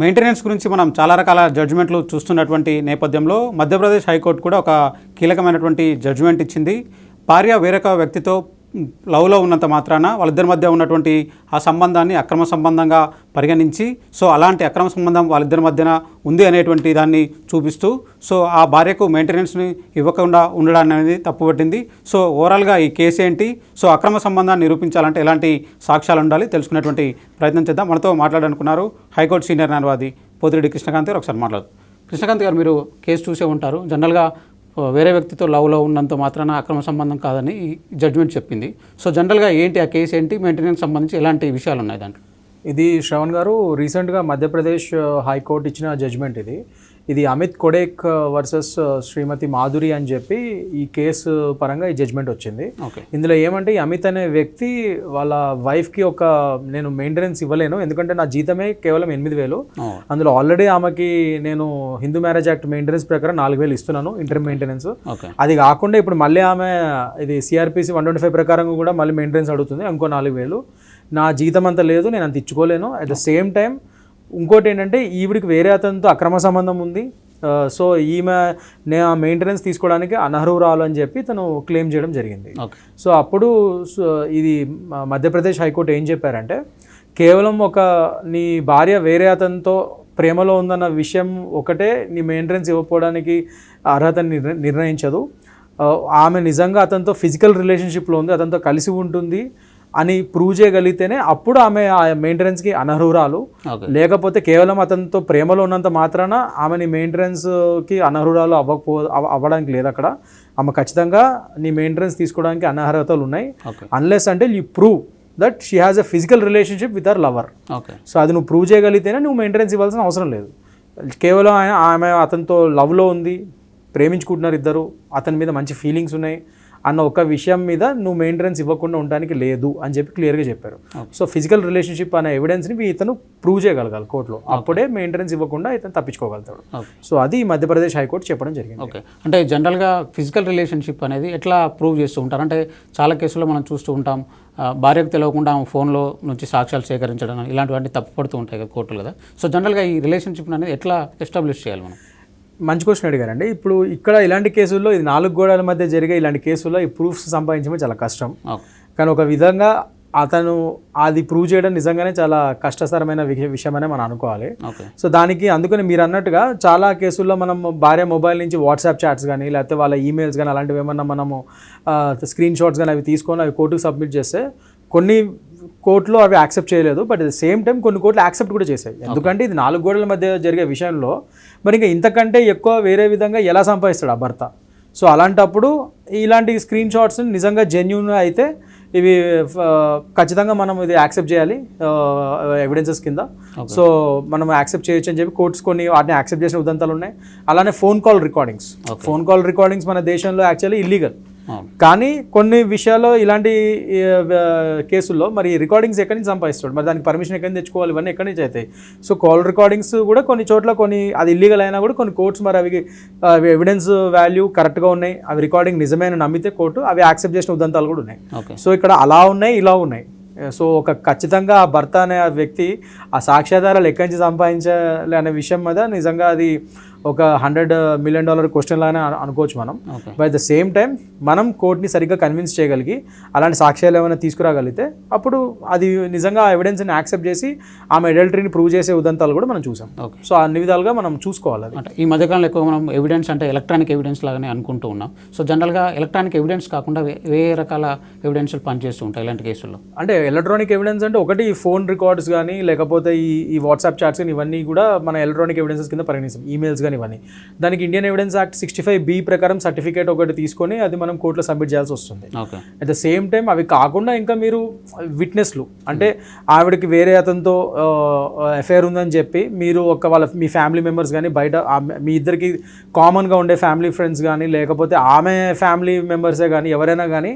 Maintenance గురించి మనం చాలా రకాల జడ్జిమెంట్లు చూస్తున్నటువంటి నేపథ్యంలో మధ్యప్రదేశ్ హైకోర్టు కూడా ఒక కీలకమైనటువంటి జడ్జిమెంట్ ఇచ్చింది. భార్య వేరొక వ్యక్తితో లవ్లో ఉన్నంత మాత్రాన వాళ్ళిద్దరి మధ్య ఉన్నటువంటి ఆ సంబంధాన్ని అక్రమ సంబంధంగా పరిగణించి సో అలాంటి అక్రమ సంబంధం వాళ్ళిద్దరి మధ్యన ఉంది అనేటువంటి దాన్ని చూపిస్తూ సో ఆ భార్యకు మెయింటెనెన్స్ని ఇవ్వకుండా ఉండడాన్ని అనేది తప్పుపట్టింది. సో ఓవరాల్గా ఈ కేసు ఏంటి? సో అక్రమ సంబంధాన్ని నిరూపించాలంటే ఎలాంటి సాక్ష్యాలు ఉండాలి? తెలుసుకునేటువంటి ప్రయత్నం చేద్దాం. మనతో మాట్లాడాలనుకున్నారు హైకోర్టు సీనియర్ న్యాయవాది పోతిరెడ్డి కృష్ణకాంత్ గారు. ఒకసారి మాట్లాడు కృష్ణకాంత్ గారు మీరు కేసు చూసే ఉంటారు. జనరల్గా వేరే వ్యక్తితో లవ్లో ఉన్నంత మాత్రాన అక్రమ సంబంధం కాదని జడ్జ్మెంట్ చెప్పింది. సో జనరల్గా ఏంటి ఆ కేసు ఏంటి మెయింటెనెన్స్ సంబంధించి ఎలాంటి విషయాలు ఉన్నాయి దాంట్లో? ఇది శ్రవణ్ గారు రీసెంట్గా మధ్యప్రదేశ్ హైకోర్టు ఇచ్చిన జడ్జ్మెంట్ ఇది. ఇది అమిత్ కొడేక్ వర్సెస్ శ్రీమతి మాధురి అని చెప్పి ఈ కేసు పరంగా ఈ జడ్జ్మెంట్ వచ్చింది. ఇందులో ఏమంటే ఈ అమిత్ అనే వ్యక్తి వాళ్ళ వైఫ్కి ఒక నేను మెయింటెనెన్స్ ఇవ్వలేను ఎందుకంటే నా జీతమే కేవలం ఎనిమిది వేలు. అందులో ఆల్రెడీ ఆమెకి నేను హిందూ మ్యారేజ్ యాక్ట్ మెయింటెనెన్స్ ప్రకారం నాలుగు వేలు ఇస్తున్నాను ఇంటర్ మెయింటెనెన్స్ అది కాకుండా ఇప్పుడు మళ్ళీ ఆమె ఇది సిఆర్పిసి వన్ ట్వంటీ ఫైవ్ ప్రకారం కూడా మళ్ళీ మెయింటెనెన్స్ అడుగుతుంది ఇంకో నాలుగు వేలు. నా జీతం అంత లేదు నేను అంత ఇచ్చుకోలేను. అట్ ద సేమ్ టైం ఇంకోటి ఏంటంటే ఈవిడికి వేరే అతనితో అక్రమ సంబంధం ఉంది. సో ఈమె నేను ఆ మెయింటెనెన్స్ తీసుకోవడానికి అనర్హురాలు అని చెప్పి తను క్లెయిమ్ చేయడం జరిగింది. సో అప్పుడు సో ఇది మధ్యప్రదేశ్ హైకోర్టు ఏం చెప్పారంటే కేవలం ఒక నీ భార్య వేరే అతనితో ప్రేమలో ఉందన్న విషయం ఒకటే నీ మెయింటెనెన్స్ ఇవ్వకపోవడానికి అర్హత నిర్ణ- నిర్ణయించదు. ఆమె నిజంగా అతనితో ఫిజికల్ రిలేషన్షిప్లో ఉంది అతనితో కలిసి ఉంటుంది. అని ప్రూవ్ చేయగలిగితేనే అప్పుడు ఆమె ఆ మెయింటెనెన్స్కి అనర్హురాలు. లేకపోతే కేవలం అతనితో ప్రేమలో ఉన్నంత మాత్రాన ఆమె నీ మెయింటెనెన్స్కి అనర్హురాలు అవ్వకపో అవ- అవ్వడానికి లేదు అక్కడ. ఆమె ఖచ్చితంగా నీ మెయింటెనెన్స్ తీసుకోవడానికి అనర్హతలు ఉన్నాయి. అన్లెస్ అంటే you prove that she has a physical relationship with our lover so అది నువ్వు ప్రూవ్ చేయగలిగితేనే నువ్వు మెయింటెనెన్స్ ఇవ్వాల్సిన అవసరం లేదు. కేవలం ఆయన ఆమె అతనితో లవ్లో ఉంది ప్రేమించుకుంటున్నారు ఇద్దరు అతని మీద మంచి ఫీలింగ్స్ ఉన్నాయి. అన్న ఒక విషయం మీద నువ్వు మెయింటెనెన్స్ ఇవ్వకుండా ఉండడానికి లేదు అని చెప్పి క్లియర్గా చెప్పారు. సో ఫిజికల్ రిలేషన్షిప్ అనే ఎవిడెన్స్ని ఇతను ప్రూవ్ చేయగలగాలి కోర్టులో. అప్పుడే మెయింటెనెన్స్ ఇవ్వకుండా ఇతను తప్పించుకోగలుగుతాడు. సో అది మధ్యప్రదేశ్ హైకోర్టు చెప్పడం జరిగింది. ఓకే. అంటే జనరల్గా ఫిజికల్ రిలేషన్షిప్ అనేది ఎట్లా ప్రూవ్ చేస్తూ ఉంటారు? అంటే చాలా కేసుల్లో మనం చూస్తూ ఉంటాం భార్యకు తెలియకుండా ఆమె ఫోన్లో నుంచి సాక్ష్యాలు సేకరించడం ఇలాంటివన్నీ తప్పుపడుతూ ఉంటాయి కదా కోర్టులు కదా. సో జనరల్గా ఈ రిలేషన్షిప్ అనేది ఎట్లా ఎస్టాబ్లిష్ చేయాలి మనం? మంచి క్వశ్చన్ అడిగారండి ఇప్పుడు ఇక్కడ ఇలాంటి కేసుల్లో ఇది నాలుగు గోడల మధ్య జరిగే ఇలాంటి కేసుల్లో ఈ ప్రూఫ్స్ సంపాదించడం చాలా కష్టం. కానీ ఒక విధంగా అతను అది ప్రూవ్ చేయడం నిజంగానే చాలా కష్టతరమైన విష- విషయమనే మనం అనుకోవాలి. సో దానికి అందుకని మీరు అన్నట్టుగా చాలా కేసుల్లో మనం భార్య మొబైల్ నుంచి వాట్సాప్ చాట్స్ కానీ లేకపోతే వాళ్ళ ఈమెయిల్స్ కానీ అలాంటివి ఏమన్నా మనము స్క్రీన్ షాట్స్ కానీ అవి తీసుకొని అవి కోర్టుకు సబ్మిట్ చేస్తే కొన్ని కోర్టులో అవి యాక్సెప్ట్ చేయలేదు but at the same time కొన్ని కోర్టులు యాక్సెప్ట్ కూడా చేశాయి. ఎందుకంటే ఇది నాలుగు గోడల మధ్య జరిగే విషయంలో మరి ఇంకా ఇంతకంటే ఎక్కువ వేరే విధంగా ఎలా సంపాదిస్తాడు ఆ భర్త? సో అలాంటప్పుడు ఇలాంటి స్క్రీన్ షాట్స్ నిజంగా జెన్యున్ అయితే ఇవి ఖచ్చితంగా మనం ఇది యాక్సెప్ట్ చేయాలి ఎవిడెన్సెస్ కింద. సో మనం యాక్సెప్ట్ చేయొచ్చు అని చెప్పి కోర్ట్స్ కొన్ని వాటిని యాక్సెప్ట్ చేసిన ఉదంతాలు ఉన్నాయి. అలానే phone call recordings phone call recordings మన దేశంలో యాక్చువల్లీ ఇల్లీగల్ కానీ కొన్ని విషయాల్లో ఇలాంటి కేసుల్లో మరి రికార్డింగ్స్ ఎక్కడి నుంచి సంపాదిస్తాడు? మరి దానికి పర్మిషన్ ఎక్కడి నుంచి తెచ్చుకోవాలి? ఇవన్నీ ఎక్కడి నుంచి అవుతాయి? సో కాల్ రికార్డింగ్స్ కూడా కొన్ని చోట్ల కొన్ని అది ఇల్లీగల్ అయినా కూడా కొన్ని కోర్ట్స్ మరి అవి ఎవిడెన్స్ వాల్యూ కరెక్ట్గా ఉన్నాయి. అవి రికార్డింగ్ నిజమైన నమ్మితే కోర్టు అవి యాక్సెప్ట్ చేసిన ఉదంతాలు కూడా ఉన్నాయి. సో ఇక్కడ అలా ఉన్నాయి ఇలా ఉన్నాయి. సో ఒక ఖచ్చితంగా ఆ భర్త అనే వ్యక్తి ఆ సాక్ష్యాధారాలు ఎక్కడి నుంచి సంపాదించాలి అనే విషయం మీద నిజంగా అది ఒక హండ్రెడ్ మిలియన్ డాలర్ క్వశ్చన్ లానే అను- అనుకోవచ్చు మనం. బై ద సేమ్ టైం మనం కోర్ట్ని సరిగ్గా కన్విన్స్ చేయగలిగి అలాంటి సాక్ష్యాలు ఏమైనా తీసుకురాగలిగితే అప్పుడు అది నిజంగా ఆ ఎవిడెన్స్ని యాక్సెప్ట్ చేసి ఆమె అడల్టరీని ప్రూవ్ చేసే ఉదంతాలు కూడా మనం చూసాం. ఓకే. సో అన్ని విధాలుగా మనం చూసుకోవాలి అంటే ఈ మధ్యకాలంలో ఎక్కువ మనం ఎవిడెన్స్ అంటే ఎలక్ట్రానిక్ ఎవిడెన్స్ లాగానే అనుకుంటూ ఉన్నాం. సో జనరల్గా ఎలక్ట్రానిక్ ఎవిడెన్స్ కాకుండా వే- వేరే రకాల ఎవిడెన్స్లు పనిచేస్తూ ఉంటాయి ఇలాంటి కేసుల్లో. అంటే ఎలక్ట్రానిక్ ఎవిడెన్స్ అంటే ఒకటి ఫోన్ రికార్డ్స్ కానీ లేకపోతే ఈ ఈ వాట్సాప్ చాట్స్ కానీ ఇవన్నీ కూడా మన ఎలక్ట్రానిక్ ఎవిడెన్సెస్ కింద పరిగణిస్తాం. ఈమెయిల్స్ కానీ ఇవన్నీ దానికి Indian evidence act sixty five B ప్రకారం సర్టిఫికేట్ ఒకటి తీసుకొని అది మనం కోర్టులో సబ్మిట్ చేయాల్సి వస్తుంది. అట్ ద సేమ్ టైం అవి కాకుండా ఇంకా మీరు విట్నెస్లు అంటే ఆవిడకి వేరే అతనితో అఫేర్ ఉందని చెప్పి మీరు ఒక వాళ్ళ మీ ఫ్యామిలీ మెంబర్స్ కానీ బయట మీ ఇద్దరికి కామన్గా ఉండే ఫ్యామిలీ ఫ్రెండ్స్ కానీ లేకపోతే ఆమె ఫ్యామిలీ మెంబర్సే కానీ ఎవరైనా కానీ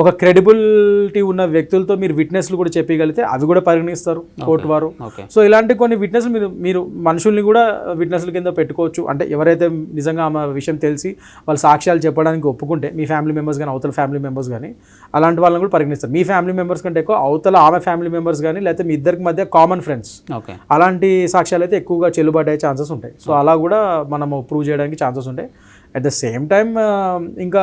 ఒక క్రెడిబిలిటీ ఉన్న వ్యక్తులతో మీరు విట్నెస్లు కూడా చెప్పగలిగితే అవి కూడా పరిగణిస్తారు కోర్టు వారు. సో ఇలాంటి కొన్ని విట్నెస్లు మీరు మీరు మనుషుల్ని కూడా విట్నెస్ల కింద పెట్టుకోవచ్చు. అంటే ఎవరైతే నిజంగా ఆమె విషయం తెలిసి వాళ్ళు సాక్ష్యాలు చెప్పడానికి ఒప్పుకుంటే మీ ఫ్యామిలీ మెంబర్స్ కానీ అవతల ఫ్యామిలీ మెంబర్స్ కానీ అలాంటి వాళ్ళని కూడా పరిగణిస్తారు. మీ ఫ్యామిలీ మెంబర్స్ కంటే ఎక్కువ అవతల ఆమె ఫ్యామిలీ మెంబర్స్ కానీ లేకపోతే మీ ఇద్దరికి మధ్య కామన్ ఫ్రెండ్స్ అలాంటి సాక్ష్యాలు అయితే ఎక్కువగా చెల్లుబాటు అయ్యే ఛాన్సెస్ ఉంటాయి. సో అలా కూడా మనము ప్రూవ్ చేయడానికి ఛాన్సెస్ ఉంటాయి. అట్ ద సేమ్ టైం ఇంకా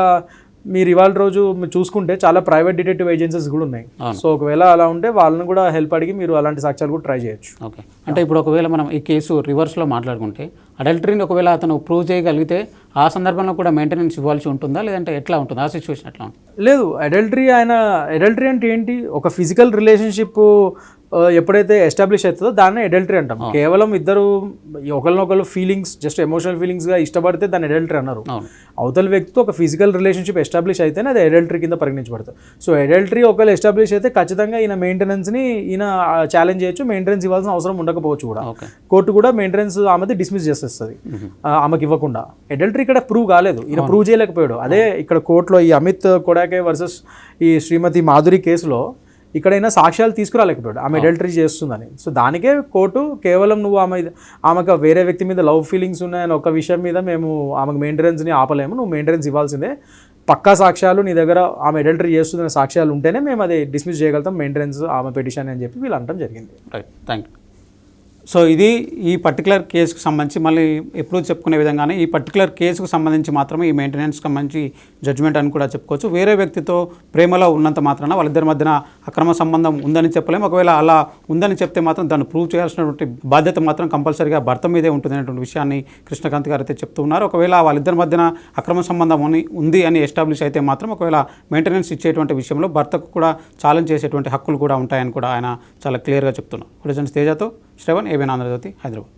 మీరు ఇవాళ రోజు చూసుకుంటే చాలా ప్రైవేట్ డిటెక్టివ్ ఏజెన్సీస్ కూడా ఉన్నాయి. సో ఒకవేళ అలా ఉంటే వాళ్ళని కూడా హెల్ప్ అడిగి మీరు అలాంటి సాక్ష్యాలు కూడా ట్రై చేయొచ్చు. ఓకే. అంటే ఇప్పుడు ఒకవేళ మనం ఈ కేసు రివర్స్లో మాట్లాడుకుంటే అడల్టరీని ఒకవేళ అతను ప్రూవ్ చేయగలిగితే ఆ సందర్భంలో కూడా మెయింటెనెన్స్ ఇవ్వాల్సి ఉంటుందా? లేదంటే ఎట్లా ఉంటుంది? ఆ సిచ్యువేషన్ ఎట్లా ఉంటుంది? లేదు అడల్టరీ ఆయన అడల్టరీ అంటే ఏంటి? ఒక ఫిజికల్ రిలేషన్షిప్ ఎప్పుడైతే ఎస్టాబ్లిష్ అవుతుందో దాన్ని అడల్టరీ అంటాం. కేవలం ఇద్దరు ఒకరినొకరు ఫీలింగ్స్ జస్ట్ ఎమోషనల్ ఫీలింగ్స్గా ఇష్టపడితే దాన్ని అడల్టరీ అన్నారు. అవతల వ్యక్తితో ఒక ఫిజికల్ రిలేషన్షిప్ ఎస్టాబ్లిష్ అయితేనే అది అడల్టరీ కింద పరిగణించబడుతుంది. సో అడల్టరీ ఒకవేళ ఎస్టాబ్లిష్ అయితే ఖచ్చితంగా ఈయన మెయింటెనెన్స్ని ఈయన ఛాలెంజ్ చేయొచ్చు మెయింటెనెన్స్ ఇవ్వాల్సిన అవసరం ఉండకపోవచ్చు కూడా. కోర్టు కూడా మెయింటెనెన్స్ ఆమెది డిస్మిస్ చేసేస్తుంది. ఆమెకి ఇవ్వకుండా. అడల్టరీ ఇక్కడ ప్రూవ్ కాలేదు. ఈయన ప్రూవ్ చేయలేకపోయాడు. అదే ఇక్కడ కోర్టులో ఈ అమిత్ కొడాకే వర్సెస్ ఈ శ్రీమతి మాధురి కేసులో ఇక్కడైనా సాక్ష్యాలు తీసుకురాలేకపోయాడు. ఆమె అడల్టరీ చేస్తుందని. సో దానికే కోర్టు కేవలం నువ్వు ఆమె ఆమెకు వేరే వ్యక్తి మీద లవ్ ఫీలింగ్స్ ఉన్నాయని ఒక విషయం మీద మేము ఆమెకు మెయింటెనెన్స్ని ఆపలేము. నువ్వు మెయింటెనెన్స్ ఇవ్వాల్సిందే. పక్కా సాక్ష్యాలు నీ దగ్గర ఆమె అడల్టరీ చేస్తుందనే సాక్ష్యాలు ఉంటేనే మేము అది డిస్మిస్ చేయగలుగుతాం. మెయింటెనెన్స్ ఆమె పెటిషన్ అని చెప్పి వీళ్ళు అనడం జరిగింది. రైట్ థ్యాంక్ యూ సో ఇది ఈ పర్టికులర్ కేసుకు సంబంధించి మళ్ళీ ఎప్పుడూ చెప్పుకునే విధంగానే ఈ పర్టికులర్ కేసుకు సంబంధించి మాత్రమే ఈ మెయింటెనెన్స్కి సంబంధించి జడ్జ్మెంట్ అని కూడా చెప్పుకోవచ్చు. వేరే వ్యక్తితో ప్రేమలో ఉన్నంత మాత్రాన వాళ్ళిద్దరి మధ్యన అక్రమ సంబంధం ఉందని చెప్పలేము ఒకవేళ అలా ఉందని చెప్తే మాత్రం దాన్ని ప్రూవ్ చేయాల్సినటువంటి బాధ్యత మాత్రం కంపల్సరీగా భర్త మీదే ఉంటుంది అనేటువంటి విషయాన్ని కృష్ణకాంత్ గారు అయితే చెప్తూ ఉన్నారు. ఒకవేళ వాళ్ళిద్దరి మధ్యన అక్రమ సంబంధం ఉంది అని ఎస్టాబ్లిష్ అయితే మాత్రం ఒకవేళ మెయింటెనెన్స్ ఇచ్చేటువంటి విషయంలో భర్తకు కూడా ఛాలెంజ్ చేసేటువంటి హక్కులు కూడా ఉంటాయని కూడా ఆయన చాలా క్లియర్గా చెప్తున్నారు. ఇప్పుడు తేజతో శ్రవణ్ ఏబిఎన్ ఆంధ్రజ్యోతి హైదరాబాద్.